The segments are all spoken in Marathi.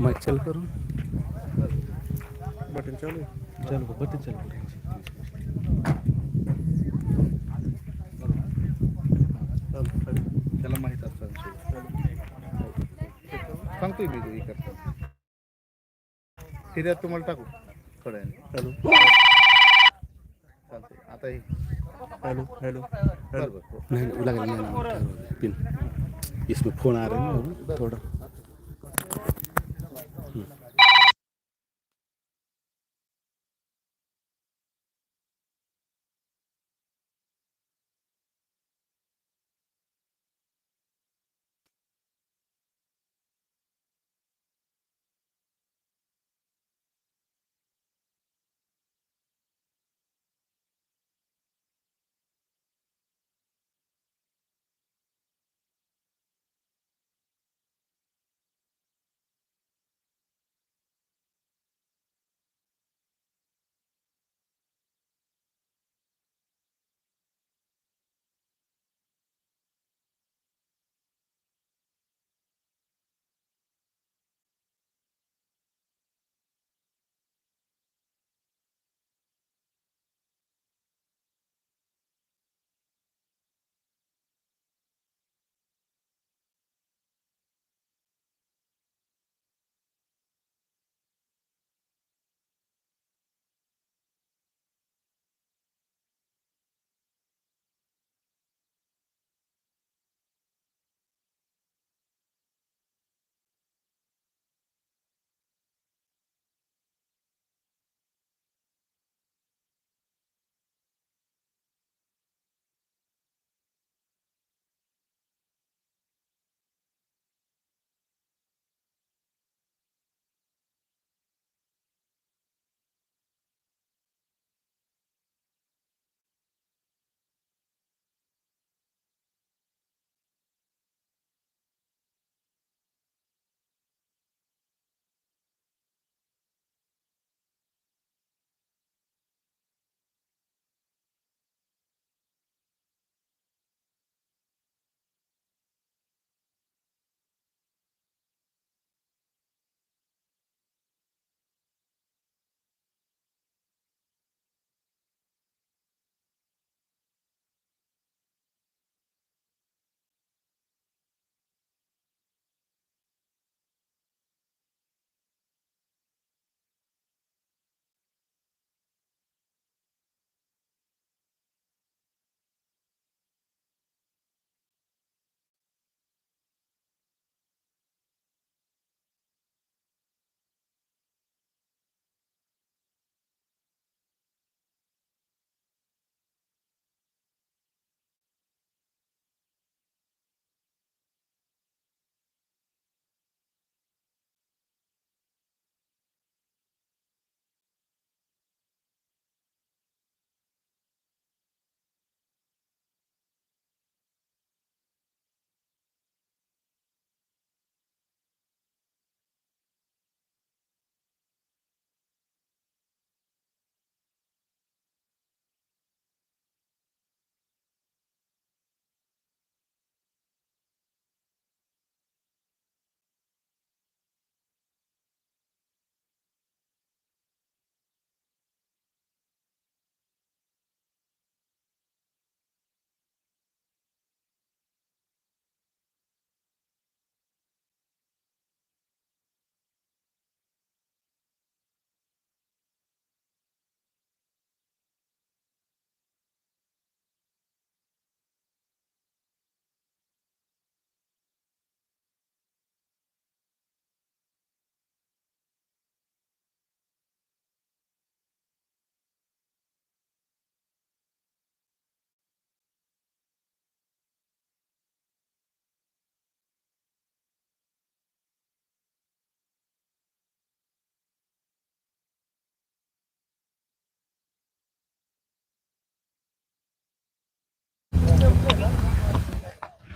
माइक चालू करून. बटन चालू चालू कर बटन चालू चालू चालू. त्याला माहीत असतं सांगतोय मी ते करतो फिर्याद तुम्हाला टाकू? थोड्या. हॅलो. चालतंय. आता हे हॅलो हॅलो बरं बरं हो. नहीं नहीं, लगा नहीं ना पिन. इसमें फोन आ रहा है थोड़ा.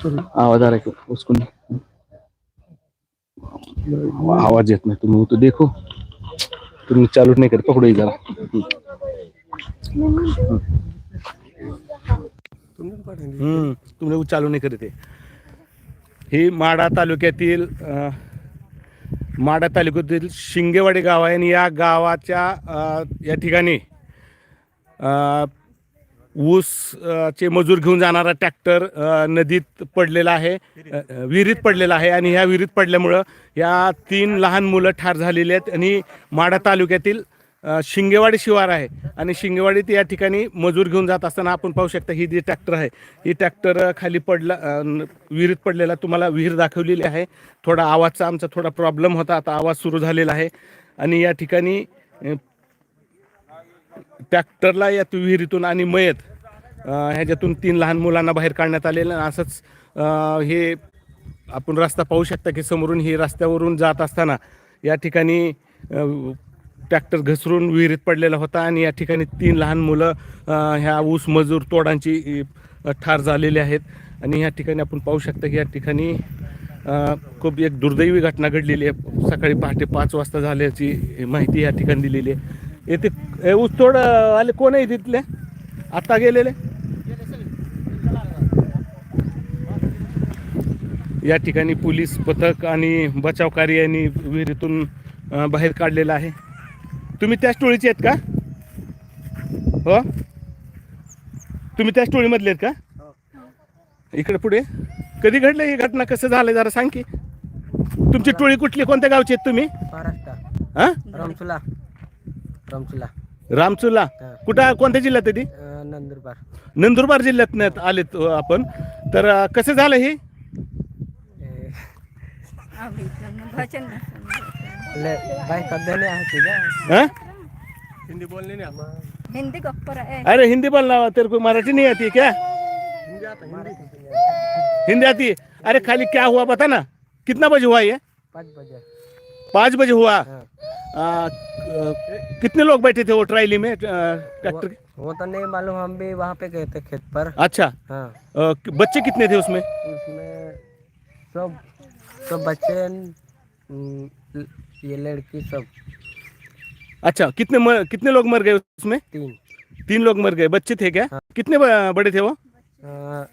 आवाज आ रहा है उसको नहीं आवाज येत नाही तुम्ही तो देखो. तुम्ही चालू नाही कर पकडू जरा तुम्ही पाठवली हम्म तुम्ही चालू नाही करत आहे. ही माडा तालुक्यातील माडा तालुक्यातील शिंगेवाडी गाव आहे आणि या गावाच्या अ, या ठिकाणी अ, ऊस चे मजूर घेऊन जाणारा ट्रॅक्टर नदीत पडलेला आहे विहिरीत पडलेला आहे आणि ह्या विहिरीत पडल्यामुळं या तीन लहान मुलं ठार झालेली आहेत आणि माडा तालुक्यातील शिंगेवाडी शिवार आहे आणि शिंगेवाडीत या ठिकाणी मजूर घेऊन जात असताना आपण पाहू शकता ही जी ट्रॅक्टर आहे ही ट्रॅक्टर खाली पडला न- विहिरीत पडलेला तुम्हाला विहीर दाखवलेली आहे. थोडा आवाजचा आमचा थोडा प्रॉब्लेम होता आता आवाज सुरू झालेला आहे आणि या ठिकाणी ट्रॅक्टरला या विहिरीतून आणि मयत ह्याच्यातून तीन लहान मुलांना बाहेर काढण्यात आलेलं आणि असंच हे आपण रस्ता पाहू शकता की समोरून ही रस्त्यावरून जात असताना या ठिकाणी ट्रॅक्टर घसरून विहिरीत पडलेला होता आणि या ठिकाणी तीन लहान मुलं ह्या ऊस मजूर तोडांची ठार झालेले आहेत. आणि या ठिकाणी आपण पाहू शकता की या ठिकाणी खूप एक दुर्दैवी घटना घडलेली आहे. सकाळी पहाटे पाच वाजता झाल्याची माहिती या ठिकाणी दिलेली आहे. येथे ए, ऊसतोड आले कोण आहे तिथले? आता गेलेले? या ठिकाणी पोलीस पथक आणि बचाव कार्याने विहिरीतून बाहेर काढलेलं आहे. तुम्ही त्याच टोळीचे आहेत का? हो? तुम्ही त्याच टोळीमधले आहेत का? इकडे पुढे? कधी घडलं ही घटना? कसं झालं जरा सांग की. तुमची टोळी कुठली? कोणत्या गावची आहेत तुम्ही? हा? रामचुला. रामचुला. कुठं कोणत्या जिल्ह्यात आहे ती? नंदुरबार. नंदुरबार जिल्ह्यात आलेत आपण. तर अ, कसं झालं हे। ले हा? हिंदी नहीं आता हिंदी है अरे हिंदी बोलना तेरे को मराठी नहीं आती है क्या? हिंदी आता हिंदी. हिंदी. आती? है अरे खाली क्या हुआ बता ना? कितना बजे हुआ ये? पाँच बजे. पाँच बजे हुआ। हाँ। आ, कितने लोग बैठे थे वो ट्रायली में ट्रैक्टर के? वो तो नहीं मालूम हम भी वहाँ पे गए थे खेत पर। अच्छा। हाँ। बच्चे कितने थे उसमें? उसमें सब सब बच्चे ये लड़की सब। अच्छा कितने मर, कितने लोग मर गए उसमें? तीन। तीन लोग मर गए। बच्चे थे क्या? हाँ। कितने बड़े थे वो? अं,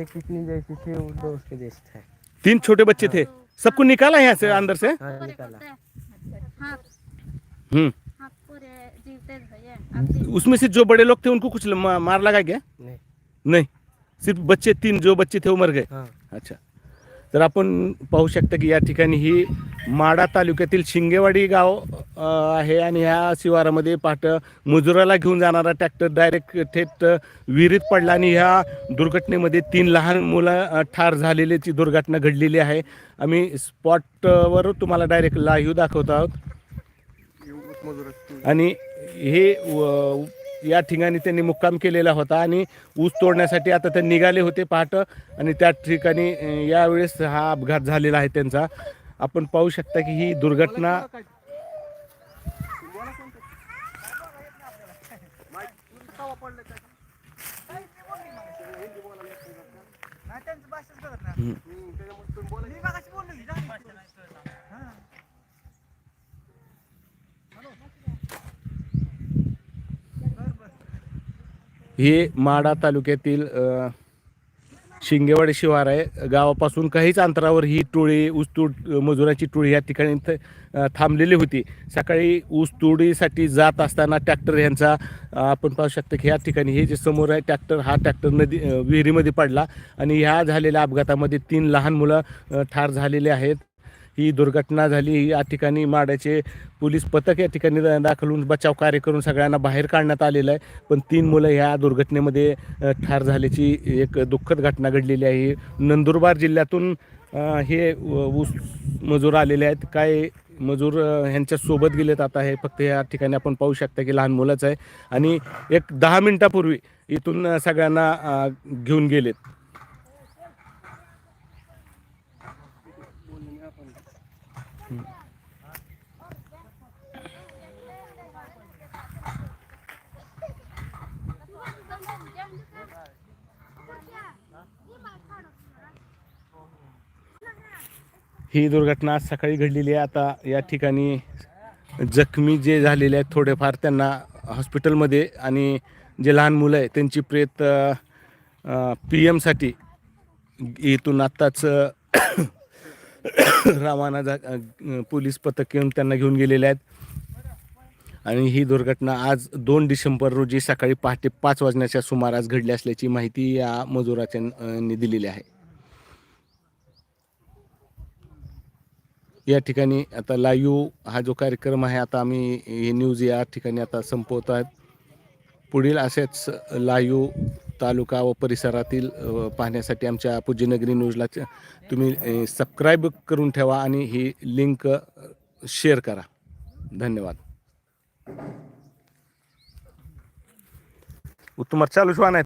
एक इतनी जैसी थी वो दो उसके जैसे थे। तीन छोटे बच्चे हाँ। थे? सबको निकाला यहाँ से अंदर से? हाँ हाँ हम्म। हाँ पूरे जीवते भैया उसमें से जो बड़े लोग थे उनको कुछ मार लगा गया? नहीं। नहीं। सिर्फ़ बच्चे तीन जो बच्चे थे वो मर गए? हाँ। अच्छा। तर आपण पाहू शकता की या ठिकाणी ही माडा तालुक्यातील शिंगेवाडी गाव आहे आणि ह्या शिवारामध्ये पाट मजुराला घेऊन जाणारा ट्रॅक्टर डायरेक्ट थेट विहिरीत पडला आणि ह्या दुर्घटनेमध्ये तीन लहान मुलं ठार झालेल्याची दुर्घटना घडलेली आहे. आम्ही स्पॉटवर तुम्हाला डायरेक्ट लाईव्ह दाखवत आहोत. आणि हे या ठिकाणी त्यांनी मुक्काम केलेला होता आणि ऊस तोडण्यासाठी आता ते निघाले होते पहाटं. आणि त्या ठिकाणी यावेळेस हा अपघात झालेला आहे त्यांचा. आपण पाहू शकता की ही दुर्घटना हे माडा तालुक्यातील शिंगेवाडी शिवार आहे. गावापासून काहीच अंतरावर ही टोळी ऊसतोड मजुराची टोळी या ठिकाणी थांबलेली होती. सकाळी ऊसतोडीसाठी जात असताना ट्रॅक्टर यांचा आपण पाहू शकतो की या ठिकाणी हे जे समोर आहे ट्रॅक्टर हा ट्रॅक्टर नदी विहिरीमध्ये पडला. आणि ह्या झालेल्या अपघातामध्ये तीन लहान मुलं ठार झालेले आहेत. ही दुर्घटना झाली या ठिकाणी माड्याचे पोलीस पथक या ठिकाणी दाखल होऊन बचाव कार्य करून सगळ्यांना बाहेर काढण्यात आलेलं आहे. पण तीन मुलं ह्या दुर्घटनेमध्ये ठार झाल्याची एक दुःखद घटना घडलेली आहे. नंदुरबार जिल्ह्यातून हे ऊस मजूर आलेले आहेत. काय मजूर ह्यांच्या सोबत गेलेत आता हे फक्त या ठिकाणी आपण पाहू शकता की लहान मुलंच आहे. आणि एक दहा मिनटापूर्वी इथून सगळ्यांना घेऊन गेलेत. ही दुर्घटना आज सकाळी घडलेली आहे. आता या ठिकाणी जखमी जे झालेले आहेत थोडेफार त्यांना हॉस्पिटलमध्ये आणि जे लहान मुलं आहे त्यांची प्रेत पी एमसाठी इथून आत्ताच रवाना जा पोलीस पथक येऊन त्यांना घेऊन गेलेले आहेत. आणि ही दुर्घटना आज दोन डिसेंबर रोजी सकाळी पहाटे पाच वाजण्याच्या सुमारास घडली असल्याची माहिती या मजुराच्यांनी दिलेली आहे. या ठिकाणी आता लाईव्ह हा जो कार्यक्रम आहे आता आम्ही हे न्यूज या ठिकाणी आता संपवत आहेत. पुढील असेच लाईव्ह तालुका व परिसरातील पाहण्यासाठी आमच्या पूज्यनगरी न्यूजला तुम्ही सबस्क्राईब करून ठेवा आणि ही लिंक शेअर करा. धन्यवाद. उत्तम चालू श्वान आहे